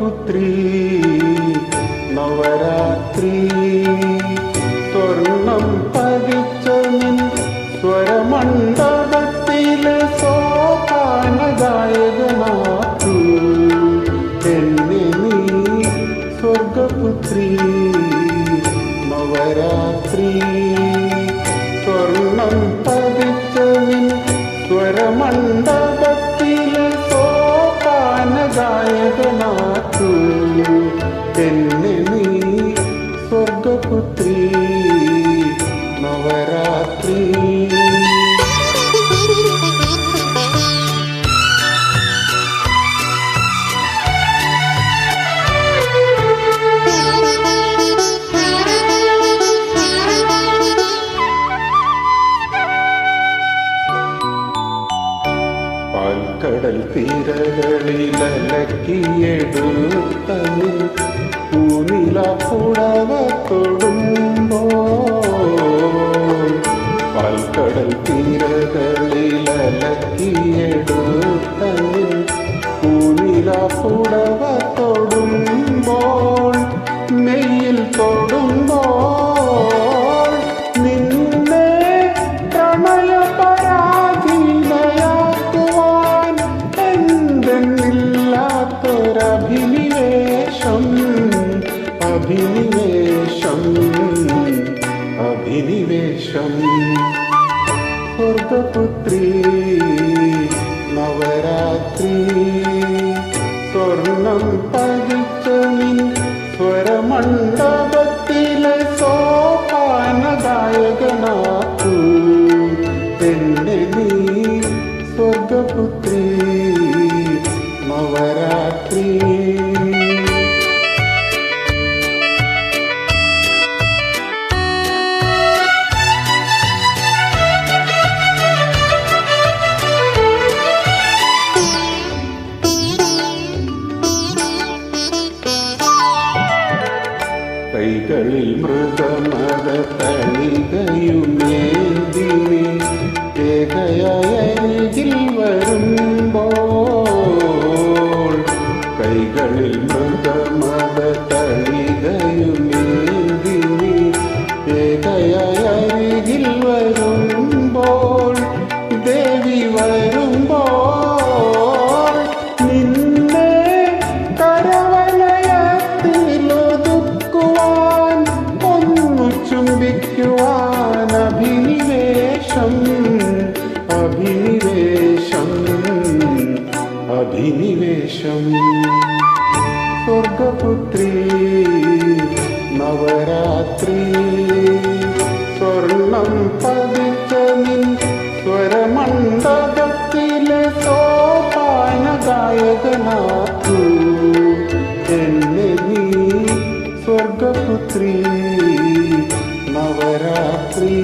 പുത്രീ നവരാത്രി. സ്വർണം പതിച്ച നിൻ സ്വരമണ്ഡപത്തിലെ സോപാനദായകനാക്കൂ എന്നെ നീ സ്വർഗപുത്രീ നവരാത്രി. സ്വർണം പതിച്ച എന്നെ നീ സ്വർഗപുത്രി നവരാത്രി திரகளில் அலக்கி எடுத்தது பூனில புடவ தொடுந்தோ பல்கடல் தீரகளில் அலக்கி எடுத்தது பூனில புடவ தொ അഭിനിവേശം അഭിനിവേശം. സ്വർഗപുത്രി നവരാത്രി സ്വർണം പതിച്ച നിൻ സ്വരമണ്ഡപത്തിലെ സോപാനദായകനാക്കൂ എന്നെ കൈകളിൽ മൃഗമത തളികയുമേന്തി സ്വർഗപുത്രി നവരാത്രി. സ്വർണം പതിച്ച നിൻ സ്വരമണ്ഡപത്തിലെ സോപാന ഗായകനാക്കൂ എന്നെ നീ സ്വർഗപുത്രി നവരാത്രി.